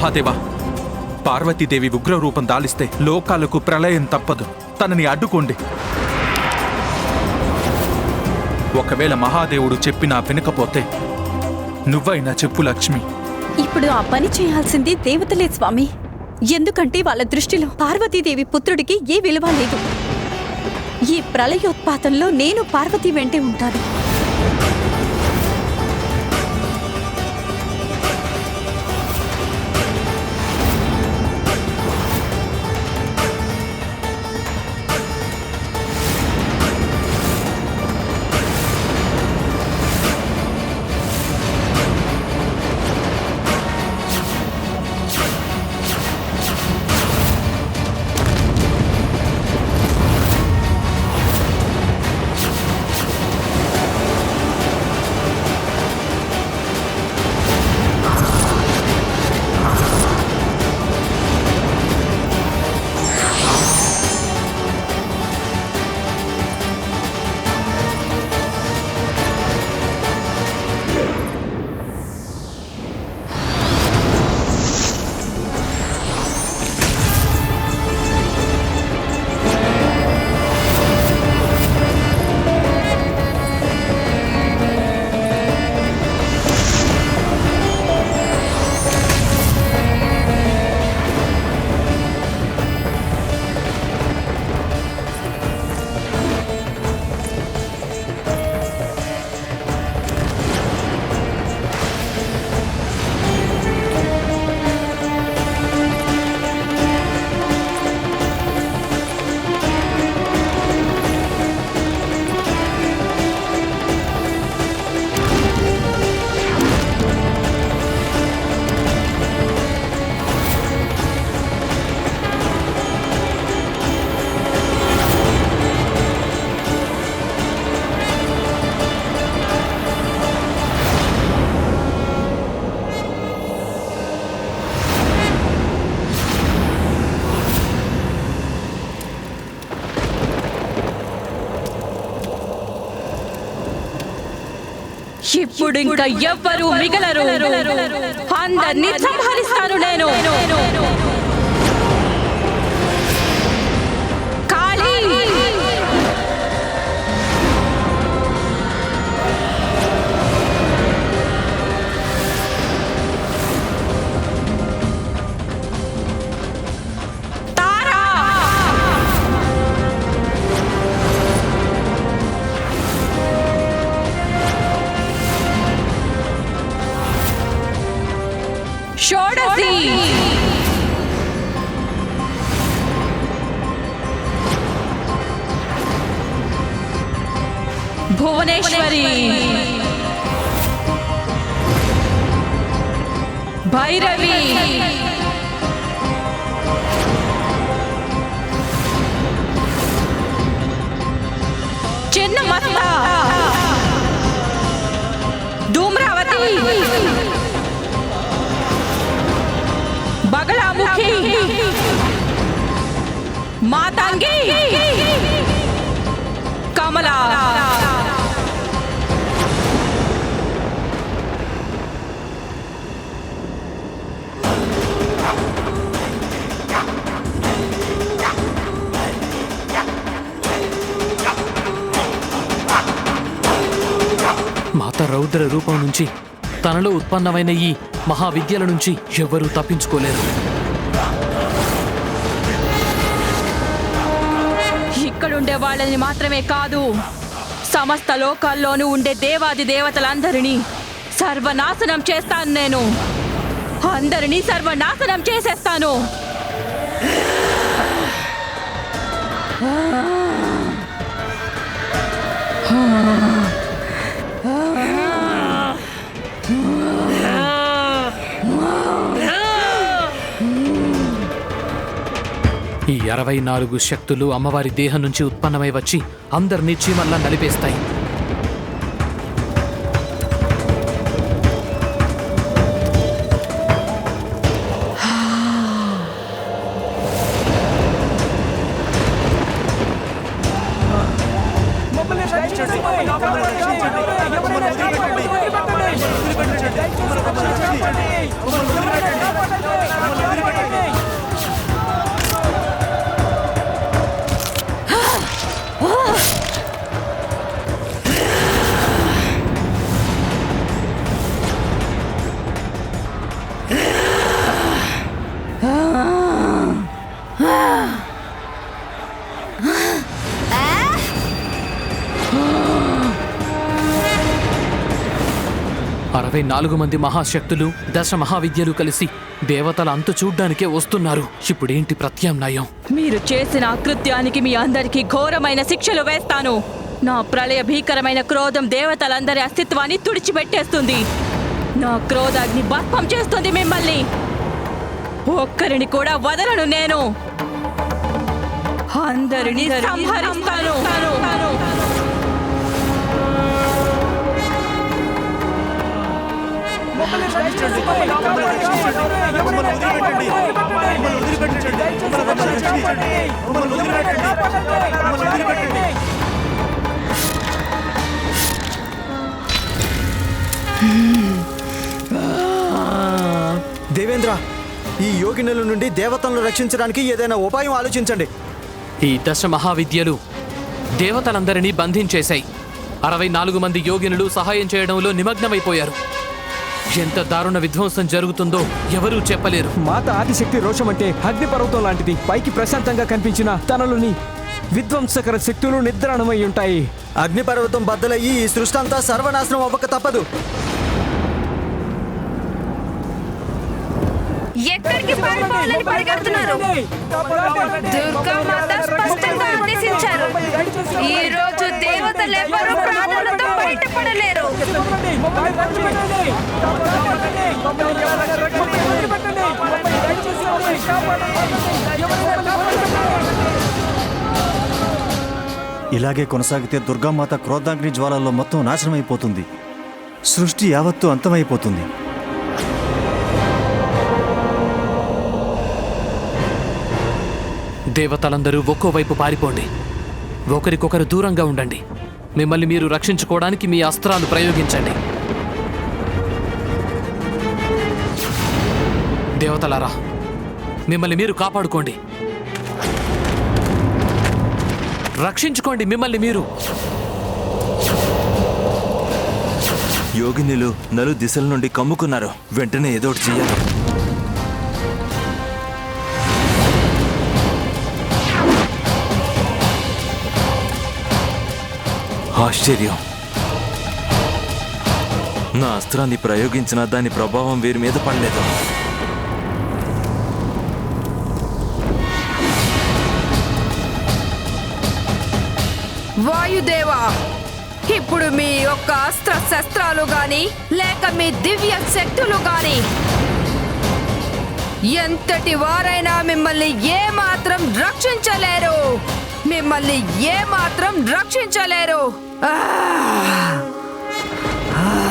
మహాదేవా పార్వతీదేవి ఉగ్రరూపం దాలిస్తే లోకాలకు ప్రళయం తప్పదు. తనని అడ్డుకోండి. ఒకవేళ మహాదేవుడు చెప్పినా వినకపోతే నువ్వైనా చెప్పు లక్ష్మి. ఇప్పుడు ఆ పని చేయాల్సింది దేవతలే స్వామి. ఎందుకంటే వాళ్ళ దృష్టిలో పార్వతీదేవి పుత్రుడికి ఏ విలువ లేదు. ఈ ప్రళయోత్పాతంలో నేను పార్వతి వెంటే ఉంటాను. ఇంకా ఎవ్వరు మిగలరు. అందరినీ సంహరిస్తాను నేను. भैरवी। चिन्नमस्ता धूम्रावती। बगलामुखी। मातांगी। कमला। రౌద్ర రూపం నుంచి తనలో ఉత్పన్నమైన ఈ మహావిద్యల నుంచి ఎవ్వరూ తప్పించుకోలేరు. ఇక్కడుండే వాళ్ళని మాత్రమే కాదు సమస్త లోకాల్లోనూ ఉండే దేవాది దేవతలందరినీ సర్వనాశనం చేస్తాను నేను. అందరినీ సర్వనాశనం చేసేస్తాను. ఈ అరవై నాలుగు శక్తులు అమ్మవారి దేహం నుంచి ఉత్పన్నమై వచ్చి అందరినీ చీమల్లా నలిపేస్తాయి. అరవై నాలుగు మంది మహాశక్తులు దశ మహావిద్యలు కలిసి దేవతల అంతు చూడ్డానికే వస్తున్నారు. ఇప్పుడేంటి ప్రత్యామ్నాయం? మీరు చేసిన అకృత్యానికి మీ అందరికీ ఘోరమైన శిక్షలు వేస్తాను. నా ప్రళయ భీకరమైన క్రోధం దేవతలందరి అస్తిత్వాన్ని తుడిచిపెట్టేస్తుంది. నా క్రోధాగ్ని భస్మం చేస్తుంది మిమ్మల్ని. ఒక్కరిని కూడా వదలను నేను. అందరినీ సంహరిస్తాను. దేవేంద్ర ఈ యోగినుల నుండి దేవతలను రక్షించడానికి ఏదైనా ఉపాయం ఆలోచించండి. ఈ దశ మహావిద్యలు దేవతలందరినీ బంధించేశాయి. అరవై నాలుగు మంది యోగినులు సహాయం చేయడంలో నిమగ్నమైపోయారు. ఎంత దారుణ విధ్వంసం జరుగుతుందో ఎవరూ చెప్పలేరు. మాత ఆదిశక్తి రోషం అంటే అగ్నిపర్వతం లాంటిది. పైకి ప్రశాంతంగా కనిపించిన తనలోని విధ్వంసకర శక్తులు నిద్రాణమై ఉంటాయి. అగ్నిపర్వతం బద్దలయ్యి ఈ సృష్టి అంతా సర్వనాశనం అవ్వక తప్పదు. ఎక్కడికి పారిపోవాలని పరిగెడుతున్నారు? దుర్గామాత స్పష్టంగా ఆదేశించారు. ఈ రోజు దేవతలు ఎవరు ప్రాణాలతో బయటపడలేరు. ఇలాగే కొనసాగితే దుర్గామాత క్రోధాగ్ని జ్వాలల్లో మొత్తం నాశనమైపోతుంది. సృష్టి యావత్తు అంతమైపోతుంది. దేవతలందరూ ఒక్కోవైపు పారిపోండి. ఒకరికొకరు దూరంగా ఉండండి. మిమ్మల్ని మీరు రక్షించుకోవడానికి మీ అస్త్రాలు ప్రయోగించండి. దేవతలారా మిమ్మల్ని మీరు కాపాడుకోండి. రక్షించుకోండి మిమ్మల్ని మీరు. యోగినిలు నలు దిశల నుండి కమ్ముకున్నారు. వెంటనే ఏదో ఒకటి ఆశ్చర్యం. నా అస్త్రాన్ని ప్రయోగించిన దాని ప్రభావం వీరి మీద పడలేదు. వాయుదేవా ఇప్పుడు మీ యొక్క అస్త్ర శస్త్రాలు గాని లేక మీ దివ్య శక్తులు గాని ఎంతటి వారైనా మిమ్మల్ని ఏ మాత్రం రక్షించలేరు. మిమ్మల్ని ఏ మాత్రం రక్షించలేరు. 아! 아!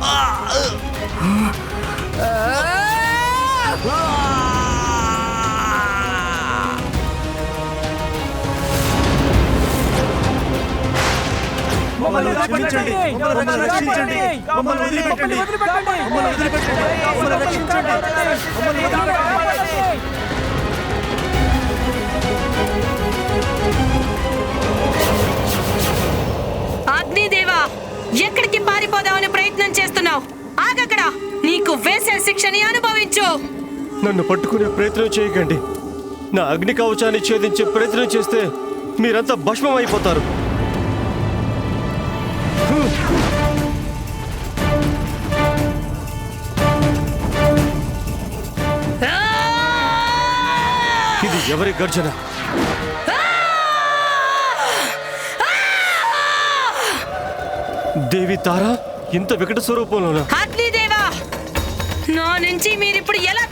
아! 아! ఆ! అగ్నిదేవా ఎక్కడికి పారిపోదామని ప్రయత్నం చేస్తున్నావు? ఆగక్కడ. నీకు వేసే శిక్షని అనుభవించు. నన్ను పట్టుకునే ప్రయత్నం చేయకండి. నా అగ్ని కవచాన్ని ఛేదించే ప్రయత్నం చేస్తే మీరంతా భస్మం అయిపోతారు. ఎవరి గర్జన? దేవి తారా ఇంత వికట స్వరూపంలోనా? నా నుంచి మీరిప్పుడు ఎలా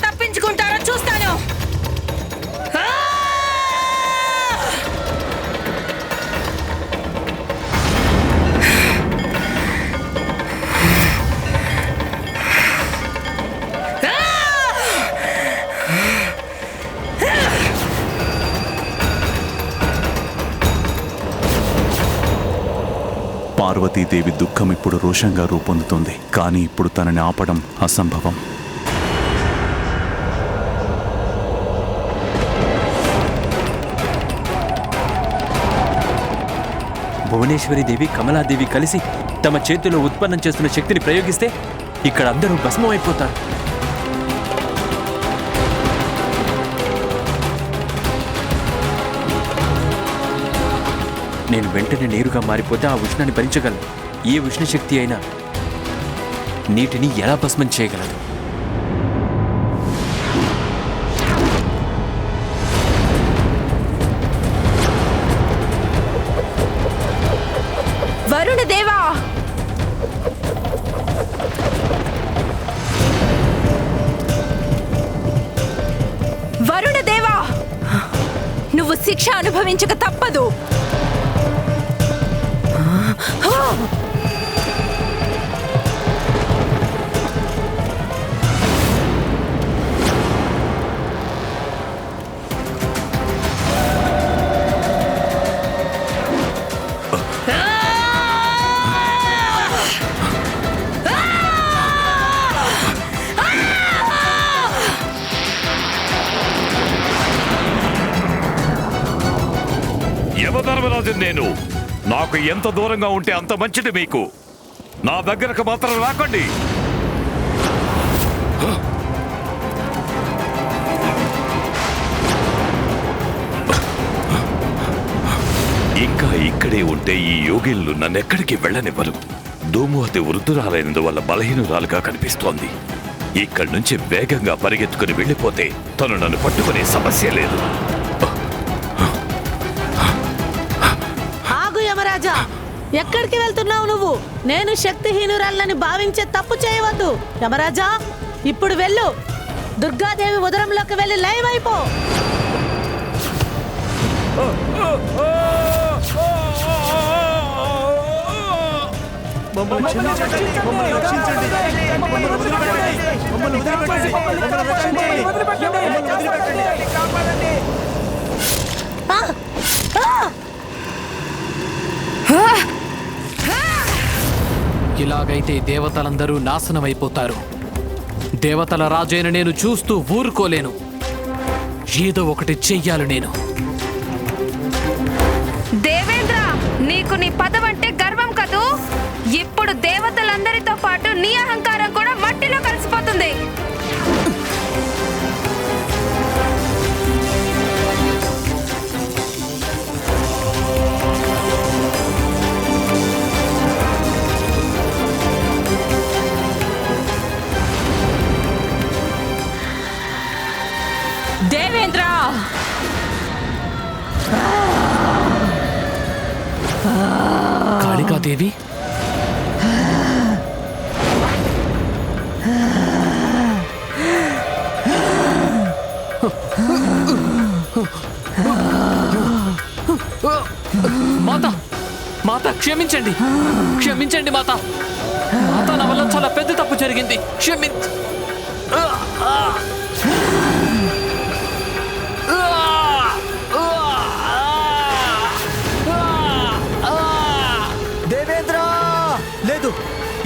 పార్వతీదేవి దుఃఖం ఇప్పుడు రోషంగా రూపొందుతుంది. కానీ ఇప్పుడు తనని ఆపడం అసంభవం. భువనేశ్వరి దేవి కమలాదేవి కలిసి తమ చేతిలో ఉత్పన్నం చేస్తున్న శక్తిని ప్రయోగిస్తే ఇక్కడ అందరూ భస్మం అయిపోతారు నేను వెంటనే నీరుగా మారిపోతే ఆ ఉష్ణాన్ని భరించగలను. ఏ ఉష్ణ శక్తి అయినా నీటిని ఎలా భస్మం చేయగలదు? వరుణ దేవా వరుణ దేవా నువ్వు శిక్ష అనుభవించక తప్పదు. యమధర్మరాజు నేను. నాకు ఎంత దూరంగా ఉంటే అంత మంచిది మీకు. నా దగ్గరకు మాత్రం రాకండి. ఇంకా ఇక్కడే ఉంటే ఈ యోగిళ్ళు నన్నెక్కడికి వెళ్ళనివ్వరు. ధూమవతి వృద్ధురాలైనందువల్ల బలహీనురాలుగా కనిపిస్తోంది. ఇక్కడి నుంచి వేగంగా పరిగెత్తుకుని వెళ్ళిపోతే తను నన్ను పట్టుకునే సమస్య లేదు. ఎక్కడికి వెళ్తున్నావు నువ్వు? నేను శక్తిహీనురాలని భావించే తప్పు చేయవద్దు. యమరాజా ఇప్పుడు వెళ్ళు. దుర్గాదేవి ఉదరంలోకి వెళ్ళి లైవ్ అయిపో. మమ్మల్ని ఇలాగైతే దేవతలందరూ నాశనమైపోతారు. దేవతల రాజైన నేను చూస్తూ ఊరుకోలేను. ఏదో ఒకటి చెయ్యాలి నేను. దేవేంద్ర నీకు నీ పదవంటే గర్వం కదూ? ఇప్పుడు దేవతలందరితో పాటు నీ అహంకారం కాళికాదేవి? మాత మాత క్షమించండి. క్షమించండి మాత. మాత నా వల్ల చాలా పెద్ద తప్పు జరిగింది. క్షమించ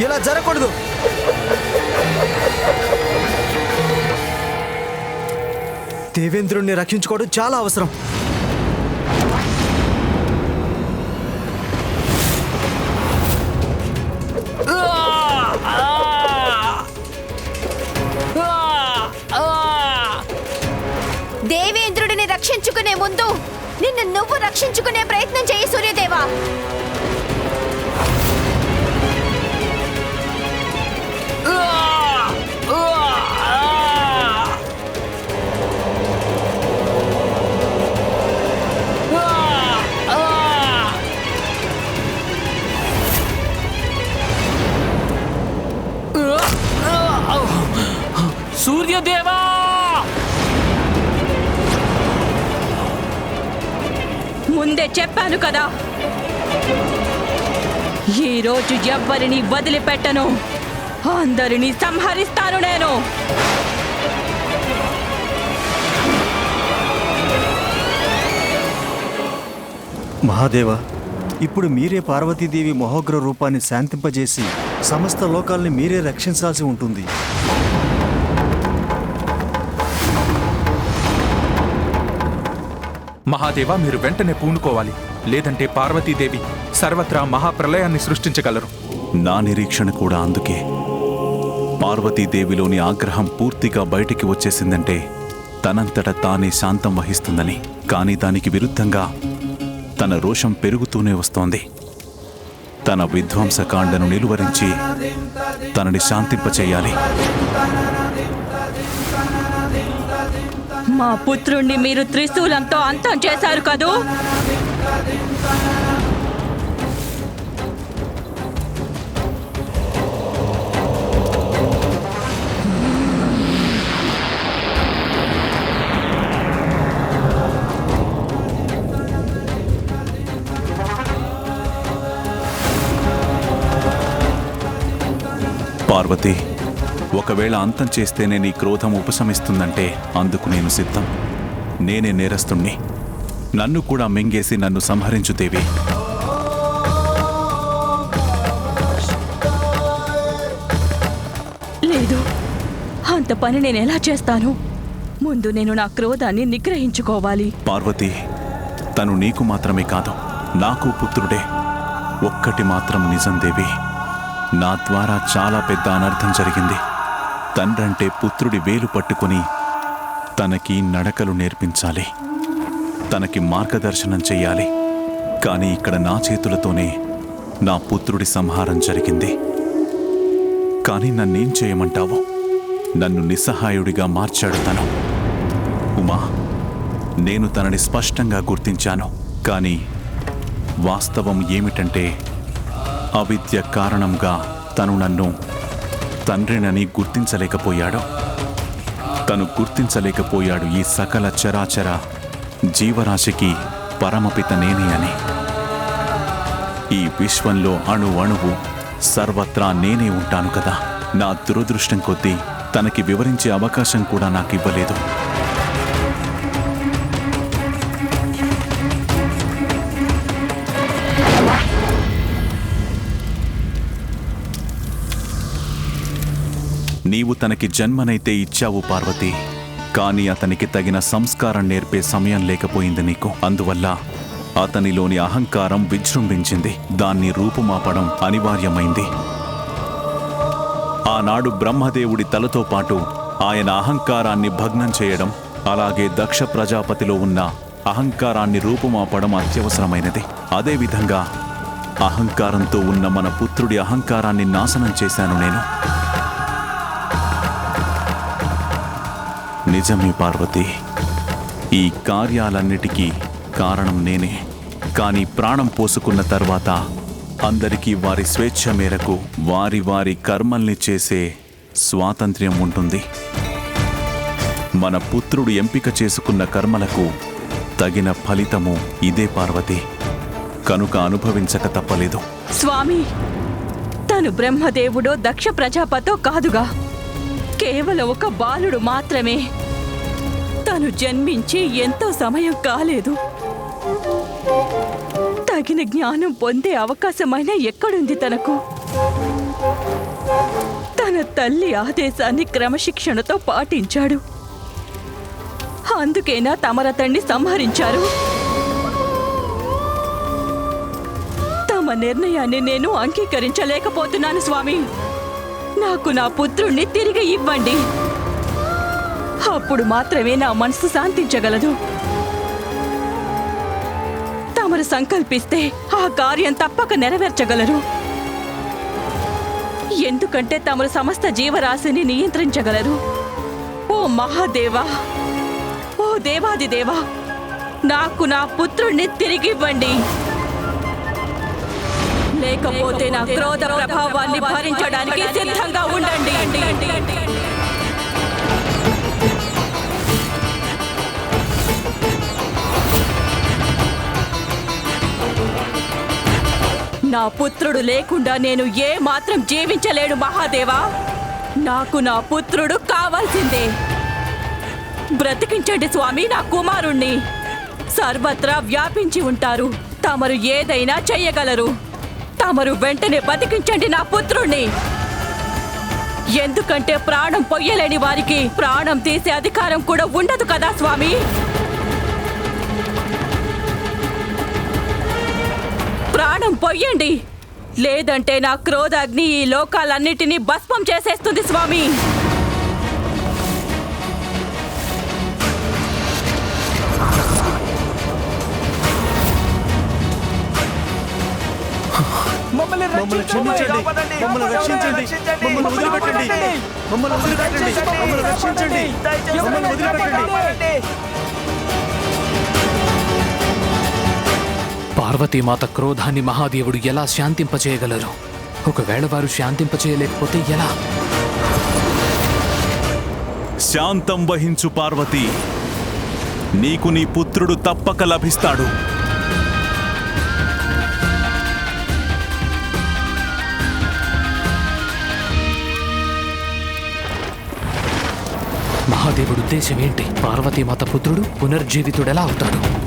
ఇలా జరగకూడదు. దేవేంద్రుణ్ణి రక్షించుకోవడం చాలా అవసరం. దేవేంద్రుడిని రక్షించుకునే ముందు నిన్ను నువ్వు రక్షించుకునే ప్రయత్నం చేయి సూర్యదేవా. సూర్యదేవా ముందే చెప్పాను కదా. ఈ రోజు ఎవ్వరిని వదిలిపెట్టను. అందరినీ సంహరిస్తాను నేను. మహాదేవ ఇప్పుడు మీరే పార్వతీదేవి మహోగ్ర రూపాన్ని శాంతింపజేసి సమస్త లోకాల్ని మీరే రక్షించాల్సి ఉంటుంది. మహాదేవ మీరు వెంటనే పూనుకోవాలి. లేదంటే పార్వతీదేవి సర్వత్రా మహాప్రలయాన్ని సృష్టించగలరు. నా నిరీక్షణ కూడా అందుకే. పార్వతీదేవిలోని ఆగ్రహం పూర్తిగా బయటికి వచ్చేసిందంటే తనంతట తానే శాంతం వహిస్తుందని. కానీ దానికి విరుద్ధంగా తన రోషం పెరుగుతూనే వస్తోంది. తన విధ్వంసకాండను నిలువరించి తనని శాంతింపచేయాలి. మా పుత్రుణ్ణి మీరు త్రిశూలంతో అంతం చేశారు కదూ? పార్వతి ఒకవేళ అంతం చేస్తేనే నీ క్రోధం ఉపశమిస్తుందంటే అందుకు నేను సిద్ధం. నేనే నేరస్తుణ్ణి. నన్ను కూడా మింగేసి నన్ను సంహరించు దేవి. లేదు. అంత పని నేను ఎలా చేస్తాను? ముందు నేను నా క్రోధాన్ని నిగ్రహించుకోవాలి. పార్వతి తను నీకు మాత్రమే కాదు నాకు పుత్రుడే. ఒక్కటి మాత్రం నిజం దేవి. నా ద్వారా చాలా పెద్ద అనర్థం జరిగింది. తండ్రంటే పుత్రుడి వేలు పట్టుకుని తనకి నడకలు నేర్పించాలి. తనకి మార్గదర్శనం చెయ్యాలి. కానీ ఇక్కడ నా చేతులతోనే నా పుత్రుడి సంహారం జరిగింది. కానీ నన్నేం చేయమంటావు? నన్ను నిస్సహాయుడిగా మార్చాడు తను. ఉమా నేను తనని స్పష్టంగా గుర్తించాను. కానీ వాస్తవం ఏమిటంటే అవిద్య కారణంగా తను నన్ను తండ్రినని గుర్తించలేకపోయాడో. తను గుర్తించలేకపోయాడు ఈ సకల చరాచర జీవరాశికి పరమపిత నేనే అని. ఈ విశ్వంలో అణు అణువు సర్వత్రా నేనే ఉంటాను కదా. నా దురదృష్టం కొద్దీ తనకి వివరించే అవకాశం కూడా నాకు ఇవ్వలేదు నీవు తనకి జన్మనైతే ఇచ్చావు పార్వతి కానీ అతనికి తగిన సంస్కారం నేర్పే సమయం లేకపోయింది నీకు. అందువల్ల అతనిలోని అహంకారం విజృంభించింది. దాన్ని రూపుమాపడం అనివార్యమైంది. ఆనాడు బ్రహ్మదేవుడి తలతో పాటు ఆయన అహంకారాన్ని భగ్నం చేయడం అలాగే దక్ష ప్రజాపతిలో ఉన్న అహంకారాన్ని రూపుమాపడం అత్యవసరమైనది. అదేవిధంగా అహంకారంతో ఉన్న మన పుత్రుడి అహంకారాన్ని నాశనం చేశాను నేను. నిజమే పార్వతి. ఈ కార్యాలన్నిటికీ కారణం నేనే. కానీ ప్రాణం పోసుకున్న తర్వాత అందరికీ వారి స్వేచ్ఛ మేరకు వారి వారి కర్మల్ని చేసే స్వాతంత్ర్యం ఉంటుంది. మన పుత్రుడు ఎంపిక చేసుకున్న కర్మలకు తగిన ఫలితము ఇదే పార్వతి. కనుక అనుభవించక తప్పలేదు. స్వామి తను బ్రహ్మదేవుడో దక్ష ప్రజాపతో కాదుగా. కేవలం ఒక బాలుడు మాత్రమే. తను జన్మించి ఎంతో సమయం కాలేదు. తగిన జ్ఞానం పొందే అవకాశమైన ఎక్కడుంది తనకు? తన తల్లి ఆదేశాన్ని క్రమశిక్షణతో పాటించాడు. అందుకేనా తమరతన్ని సంహరించారు? తమ నిర్ణయాన్ని నేను అంగీకరించలేకపోతున్నాను స్వామి. నాకు నా పుత్రుణ్ణి తిరిగి ఇవ్వండి. అప్పుడు మాత్రమే నా మనసు శాంతించగలదు. తమరు సంకల్పిస్తే ఆ కార్యం తప్పక నెరవేర్చగలరు. ఎందుకంటే తమరు సమస్త జీవరాశిని నియంత్రించగలరు. ఓ మహాదేవా ఓ దేవాది దేవా నాకు నా పుత్రుణ్ణి తిరిగివ్వండి. లేకపోతే నా క్రోధ ప్రభావాన్ని భరించడానికి సిద్ధంగా ఉండండి. నా పుత్రుడు లేకుండా నేను ఏ మాత్రం జీవించలేను మహాదేవా. నాకు నా పుత్రుడు కావాల్సిందే. బ్రతికించండి స్వామి నా కుమారుణ్ణి. సర్వత్రా వ్యాపించి ఉంటారు. తమరు ఏదైనా చెయ్యగలరు తమరు వెంటనే బతికించండి నా పుత్రుణ్ణి. ఎందుకంటే ప్రాణం పొయ్యలేని వారికి ప్రాణం తీసే అధికారం కూడా ఉండదు కదా స్వామి. ప్రాణం పొయ్యండి లేదంటే నా క్రోధాగ్ని ఈ లోకాలన్నిటినీ భస్మం చేసేస్తుంది స్వామి. మమ్మల్ని రక్షించండి. మమ్మల్ని రక్షించండి. మమ్మల్ని వదిలిపెట్టండి. మమ్మల్ని వదిలిపెట్టండి. మమ్మల్ని వదిలిపెట్టండి. పార్వతీమాత క్రోధాన్ని మహాదేవుడు ఎలా శాంతింపచేయగలరు? ఒకవేళ వారు శాంతింపచేయలేకపోతే ఎలా? శాంతం వహించు పార్వతి నీకు నీ పుత్రుడు తప్పక లభిస్తాడు. మహాదేవుడు ఉద్దేశం ఏంటి? పార్వతీమాత పుత్రుడు పునర్జీవితుడెలా అవుతాడు?